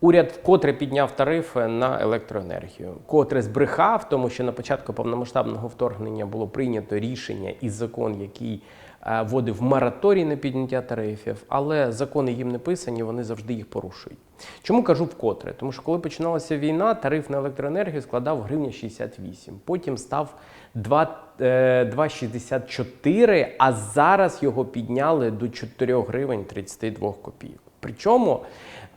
Уряд вкотре підняв тарифи на електроенергію, котре збрехав, тому що на початку повномасштабного вторгнення було прийнято рішення і закон, який е, вводив мораторій на підняття тарифів, але закони їм не писані, вони завжди їх порушують. Чому кажу вкотре? Тому що коли починалася війна, тариф на електроенергію складав гривня 68, потім став 2, е, 2,64, а зараз його підняли до 4 гривень 32 копійок. Причому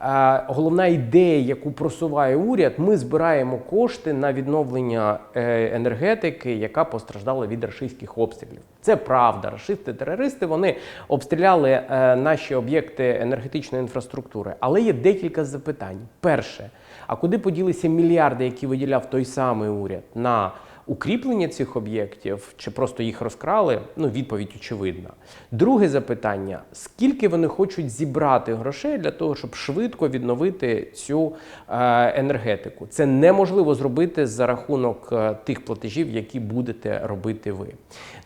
е, головна ідея, яку просуває уряд, ми збираємо кошти на відновлення е, енергетики, яка постраждала від рашистських обстрілів. Це правда. Рашисти-терористи вони обстріляли е, наші об'єкти енергетичної інфраструктури. Але є декілька запитань. Перше, а куди поділися мільярди, які виділяв той самий уряд на укріплення цих об'єктів чи просто їх розкрали? Ну, відповідь очевидна. Друге запитання: скільки вони хочуть зібрати грошей для того, щоб швидко відновити цю е, енергетику? Це неможливо зробити за рахунок е, тих платежів, які будете робити ви.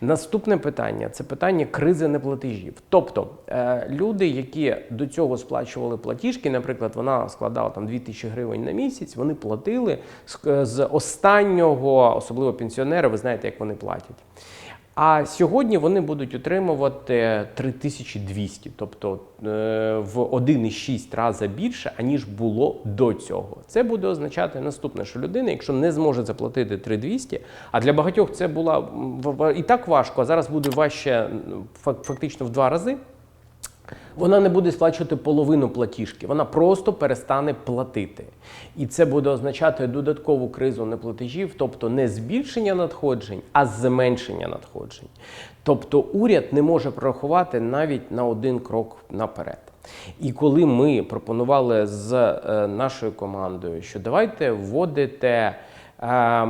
Наступне питання це питання кризи неплатежів. Тобто е, люди, які до цього сплачували платіжки, наприклад, вона складала там 2000 гривень на місяць, вони платили з, з останнього, особливо пенсіонери, ви знаєте, як вони платять. А сьогодні вони будуть отримувати 3200, тобто е, в 1,6 рази більше, аніж було до цього. Це буде означати наступне, що людина, якщо не зможе заплатити 3200, а для багатьох це була і так важко, а зараз буде важче фактично в два рази. Вона не буде сплачувати половину платіжки, вона просто перестане платити. І це буде означати додаткову кризу неплатежів, тобто не збільшення надходжень, а зменшення надходжень. Тобто уряд не може прорахувати навіть на один крок наперед. І коли ми пропонували з е, нашою командою, що давайте вводите. Е,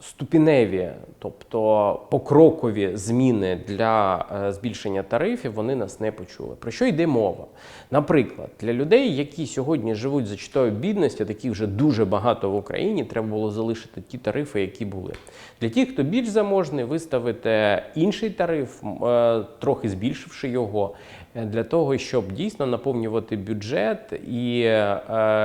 ступіневі, тобто покрокові зміни для е, збільшення тарифів, вони нас не почули. Про що йде мова? Наприклад, для людей, які сьогодні живуть за читою бідності, таких вже дуже багато в Україні, треба було залишити ті тарифи, які були. Для тих, хто більш заможний, виставити інший тариф, е, трохи збільшивши його, е, для того, щоб дійсно наповнювати бюджет і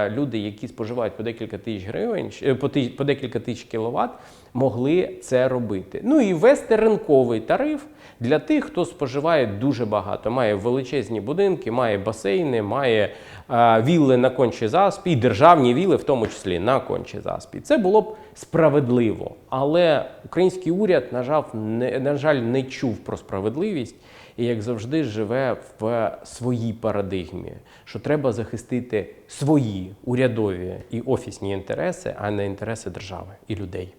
люди, які споживають по декілька тисяч гривень, по, по декілька тисяч кіловат, могли це робити. Ну і ввести ринковий тариф для тих, хто споживає дуже багато, має величезні будинки, має басейни, має е, вілли на кончій заспі, і державні вілли, в тому числі на кончій заспі. Це було б справедливо. Але український уряд, на жаль, не, на жаль, не чув про справедливість і, як завжди, живе в своїй парадигмі, що треба захистити свої урядові і офісні інтереси, а не інтереси держави і людей.